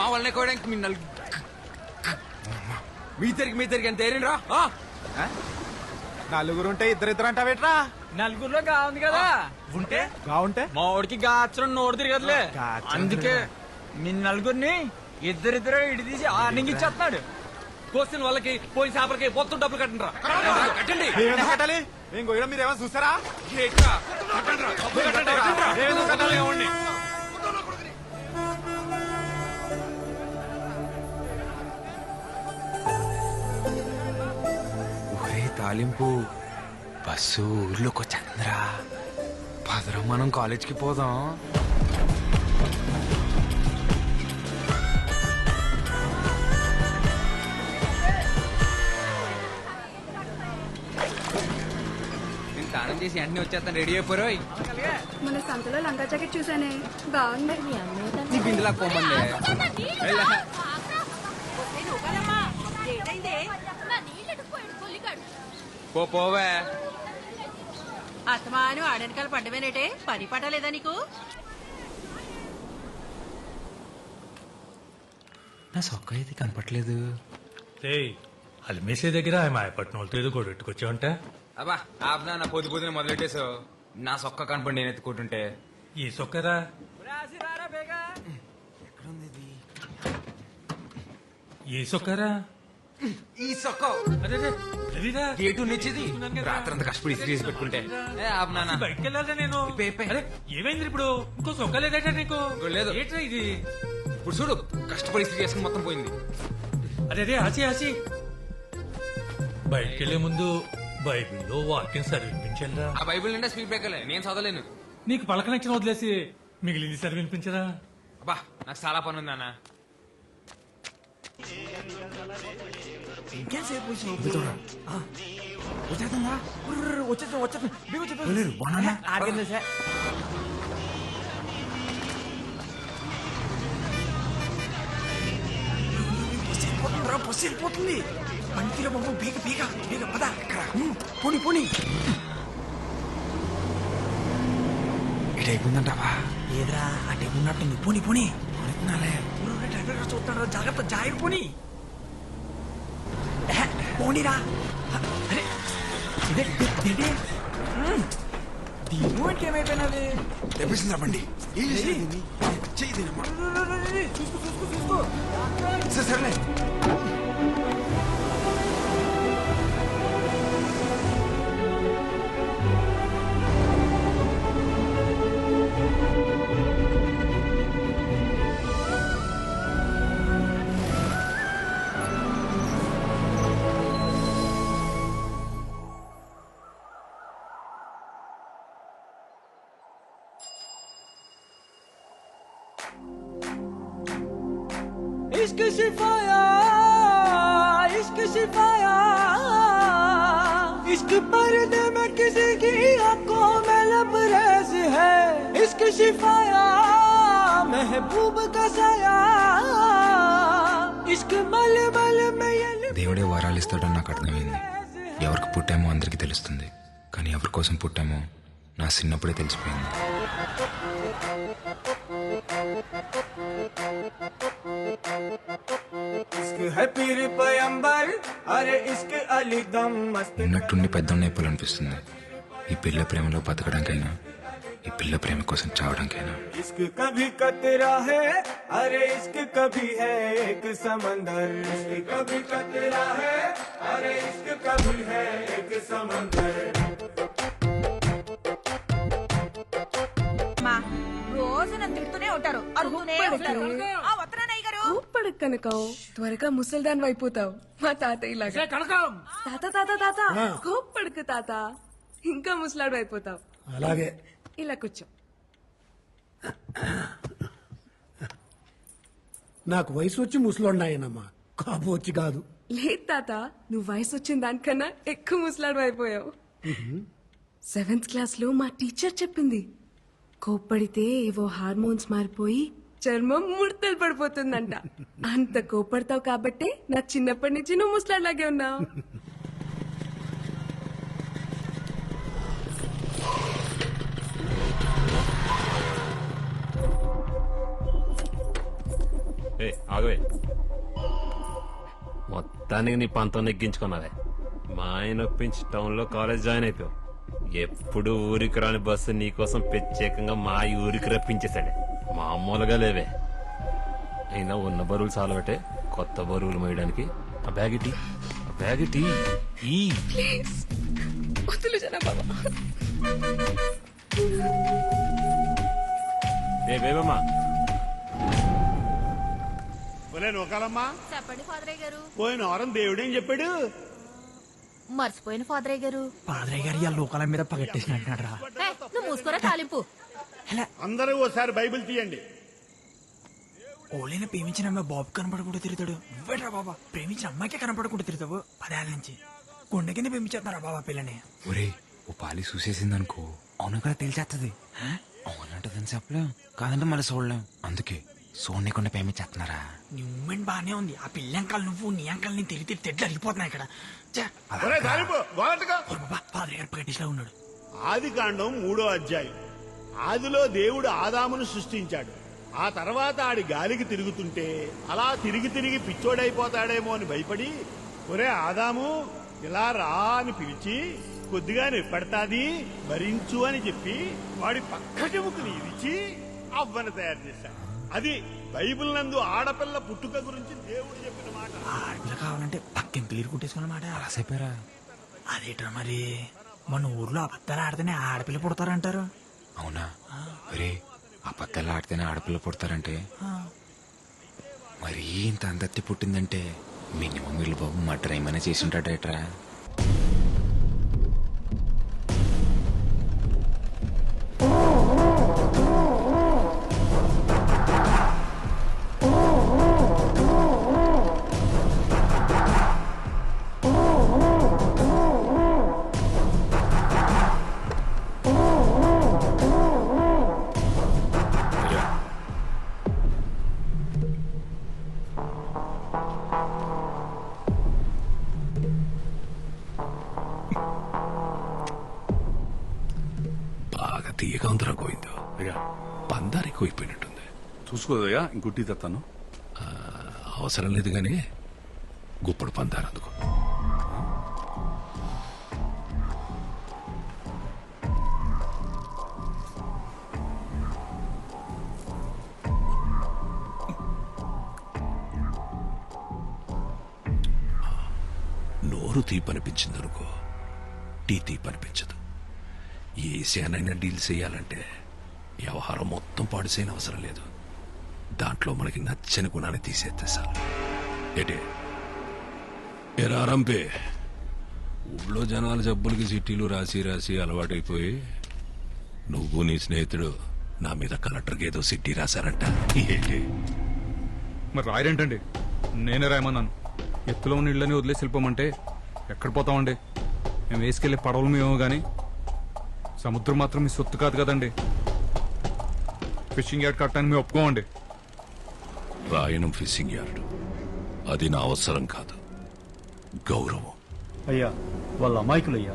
రావడానికి మీ నలుగు మీ తిరిగి మీ తిరిగి ఎంత ఉంటే ఇద్దరు ఇద్దరు అంటావేట్రా నలుగురులో గా ఉంది కదా ఉంటే? బాగుంటే మా వాడికి గాచరం నోరు తిరగదులే. అందుకే మీ నలుగురిని ఇద్దరిద్దరు ఇడి తీసి ఆర్నింగ్ ఇచ్చేస్తున్నాడు కోసిన వాళ్ళకి పోయిన చేపలకి మొత్తం డబ్బులు కట్టండి కట్టండి. కట్టాలి? గోయడం మీరు ఏమైనా చూసారా? తాలింపు. బస్సు ఊర్లోకి వచ్చేస్తుందిరా పదరా మనం కాలేజ్కి పోదాం. నేను స్నానం చేసి వెంటనే వచ్చేస్తాను. రెడీ అయిపోయి మన సంతలో లంగా జాకెట్ చూసానే బాగుంది. నీ బిందులా పోమంది. పో పోవే. అత్తమాను ఆడనకాల పడ్డమేనేటే? పని పట్టలేదా నీకు? నా సొక్క అయితే కనపట్లేదు. అల్మేసే దగ్గర మాయపట్నం వాళ్ళతో ఏదో గొడవెట్టుకొచ్చావంట అబ్బా ఆపునా నా పొద్దు పొద్దున మొదలెట్టేసావు నా సొక్క కనపడి నేను ఎత్తుకుంటుంటే. ఈ సొక్కరా? ఈ సొక్కరా? ఈ సొక్క. అదే గేటు నిచ్చేది రాత్రంతా కష్టపడి ఇస్త్రీ చేసి పెట్టుకుంటే. ఏ ఆపునా బయటకు వెళ్ళాలా నేను. ఇప్పే, ఇప్పే. అరే ఏమైంది ఇప్పుడు? ఇంకో సొక్క లేదట నీకు. ఇంకో లేదు. ఏంట్రా ఇది? ఇప్పుడు చూడు కష్టపడి ఇస్త్రీ చేసుకుని మొత్తం పోయింది. అదే అదే ఆచి ఆచి. బయటకు వెళ్ళే ముందు బైబిల్లో వాక్యం చదివించాలరా ఆ బైబిల్ నిండా స్పీడ్ బ్రేకర్లే నేను చదవలేను. నీకు పలక నచ్చిన వదిలేసి మిగిలింది చదివినిపించరా అబ్బా నాకు చాలా పని ఉంది అన్న ఇటైపోయిందంటావా ఏదిరా అంటే ఉన్నట్టుంది పోని పోని డ్రైవర్ గారు చూస్తాడు జాగ్రత్త జాగ్రత్త పోని ఎహె, పోనీరా అరే, ఇదే, ఇదే, ఇదే. మ్మ్. దీని వాటికి ఏమైపోయినది తెప్పిస్తుందా బండి చెయ్యి సరే, సరేలే. इश्क शिफाया इश्क शिफाया इश्क पर्दे में किसी की आंखों में लबरेज है इश्क शिफाया महबूब का साया इश्क मल मल में ये దేవుడే వరాలు ఇస్తాడని నాకు అర్థమైంది ఎవరికి పుట్టామో అందరికీ తెలుస్తుంది కానీ ఎవరి కోసం పుట్టామో నా చిన్నప్పుడే తెలిసిపోయింది ఉన్నట్టుండి పెద్దన్న అయిపోవాలనిపిస్తుంది ఈ పిల్ల ప్రేమలో బతకడానికైనా ఈ పిల్ల ప్రేమ కోసం చావడానికైనా కభీ కతరా హే అరే ఇష్క కభీ హే ఏక్ సమందర్ కభీ కతరా హే అరే ఇష్క కభీ హే ఏక్ సమందర్ ఉంటారు. అరుగునే ఉంటారు. ఆ, వస్తున్నానయ్య గారు. ఊపడు కనకం. త్వరగా ముసల్దాన్ అయిపోతావు మా తాతయ్య లాగా తాత తాత తాత. కోప్పడుకు తాత. ఇంకా ముసలాడు అయిపోతావు అలాగే. ఇలా కూర్చో. నాకు వయసు వచ్చి ముసలున్నాయనమ్మా కాపు వచ్చి కాదు. లేదు తాత నువ్వు వయసు వచ్చిన దానికన్నా ఎక్కువ ముసలాడు అయిపోయావు సెవెంత్ క్లాస్లో మా టీచర్ చెప్పింది. కోప్పడితే ఏవో హార్మోన్స్ మారిపోయి చర్మం ముడతలు పడిపోతుందంట. అంత కోపడతావు కాబట్టే నా చిన్నప్పటి నుంచి నువ్వు ముసలాడ్లాగే ఉన్నావు. ఆగవే. మొత్తానికి నీ పంతం నెగ్గించుకున్నావే. మా ఆయన ఒప్పించి టౌన్లో కాలేజ్ జాయిన్ అయిపోయావు. ఎప్పుడు ఊరికి రాని బస్సు నీకోసం ప్రత్యేకంగా మా ఊరికి రప్పించేశాడే. మామూలుగా లేవే. అయినా ఉన్న బరువులు చాలబట్టే కొత్త బరువులు మోయడానికి. ఆ బ్యాగ్ ఇటీ. ఆ బ్యాగ్ ఇటీ. ఈ. ప్లీజ్. వదులు జన బాబా. ఏ బేబమ్మా. ఒరే నూకాలమ్మా చెప్పండి ఫాదరయ్య గారు. పోయిన వారం దేవుడేం చెప్పాడు? మర్చిపోయిన ఫాదరయ్య గారు. పాదరయ్య గారు ఇవాళ లోకాల మీద పగట్టేసినట్టున్నాడు రా. నువ్వు మూసుకోరా తాలింపు? అందరూ ఓసారి బైబిల్ తీయండి. ఓలైన ప్రేమించిన అమ్మాయి బాబు కనపడకుండా తిరుగుతాడు. నువ్వేట్రా బాబా? ప్రేమించిన అమ్మాయికే కనపడకుండా తిరుగుతావు? పదేళ్ళ నుంచి. గుండె కింద ప్రేమించేస్తున్నారా బాబా పిల్లని? ఒరే ఓ పాలి చూసేసింది అనుకో అవును కదా తెలిసేస్తుంది అవునంటదని చెప్పలేం. కాదంటే మళ్ళీ చూడలేం. అందుకే చూడకుండా ప్రేమించేస్తున్నారా? నీ మూమెంట్ బానే ఉంది. ఆ పిల్ల అంకాలు నువ్వు నీ అంకాలు నేను తిరిగి తిరిగి తెడ్లు అరిగిపోతున్నాయి ఇక్కడ. గారు ఉన్నాడు. ఆది కాండం మూడో అధ్యాయం. ఆదిలో దేవుడు ఆదామును సృష్టించాడు. ఆ తర్వాత ఆడి గాలికి తిరుగుతుంటే అలా తిరిగి తిరిగి పిచ్చోడైపోతాడేమో అని భయపడి ఒరే ఆదాము ఇలా రా అని పిలిచి కొద్దిగా నిప్పడతాది భరించు అని చెప్పి వాడి పక్కటి ముక్కుని ఇరిచి అవ్వను తయారు చేశాడు. అది బైబిల్ నందు ఆడపిల్ల పుట్టుక గురించి దేవుడు చెప్పిన మాట. ఆడపిల్ల కావాలంటే పక్కిన క్లియర్ కుట్టేసుకున్నమాట అలా చెప్పారా? అదేట్రా మరి? మన ఊర్లో అబద్ధాలు ఆడితేనే ఆడపిల్ల పుడతారంటారు. అవునా? ఒరే అబద్ధాలు ఆడితేనే ఆడపిల్ల పుడతారంటే? మరి ఇంత అందత్తి పుట్టిందంటే మినిమం వీళ్ళు బాబు మటర్ ఏమైనా చేసి ఉంటాడేట్రా? చూసుకోదయ్యా? ఇంకుట్టి తెస్తాను అవసరం లేదు కానీ గుప్పడు పందారు అందుకు. నోరు తీపనిపించింది అనుకో టీ తీపనిపించదు. ఏ శానైనా డీల్ చేయాలంటే వ్యవహారం మొత్తం పాడు అవసరం లేదు. దాంట్లో మనకి నచ్చని గుణాన్ని తీసేస్తే సార్ ఏటే? ఎరా రంపే ఊళ్ళో జనాల జబ్బులకి చిట్టీలు రాసి రాసి అలవాటైపోయి నువ్వు నీ స్నేహితుడు నా మీద కలెక్టర్కి ఏదో సిట్టి రాశారంట. ఏంటి? మరి రాయరేంటండి? నేనే రాయమన్నాను. ఎత్తులో ఉన్న ఇళ్ళని వదిలేసి వెళ్ళిపోమంటే ఎక్కడ పోతామండి? మేము వేసుకెళ్ళే పడవలు మేమో కానీ సముద్రం మాత్రం మీ సొత్తు కాదు కదండి. ఫిషింగ్ యార్డ్ కట్టడానికి మేము ఒప్పుకోమండి. రాయనం ఫిషింగ్ యార్డ్ అది నా అవసరం కాదు. గౌరవం. అయ్యా వాళ్ళ అమాయకులయ్యా.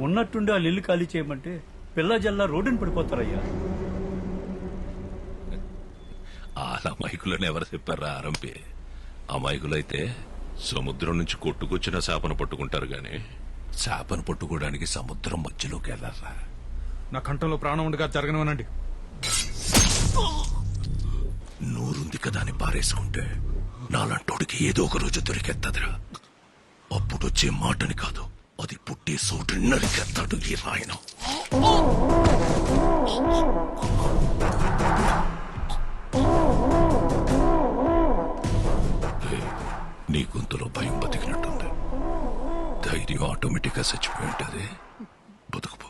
ఉన్నట్టుండి ఆ ఇల్లు ఖాళీ చేయమంటే పిల్ల జల్లా రోడ్డున పడిపోతారయ్యా. ఆ అమాయకులను ఎవరు చెప్పారా ఆరంపే? అమాయకులైతే సముద్రం నుంచి కొట్టుకొచ్చిన చేపను పట్టుకుంటారు గాని చేపను పట్టుకోవడానికి సముద్రం మధ్యలోకి వెళ్ళారా? నా కంఠంలో ప్రాణం ఉండగా జరగనివ్వనండి. నోరుంది కదా అని పారేసుకుంటే నాలంటోడికి ఏదో ఒక రోజు దొరికెత్తదిరా. అప్పుడొచ్చే మాటని కాదు అది పుట్టే సోటు నరికెత్తాడు ఈ రాయన. నీ గొంతులో భయం బతికినట్టుంది. ధైర్యం ఆటోమేటిక్గా చచ్చిపోయి ఉంటుంది. బతుకుపో.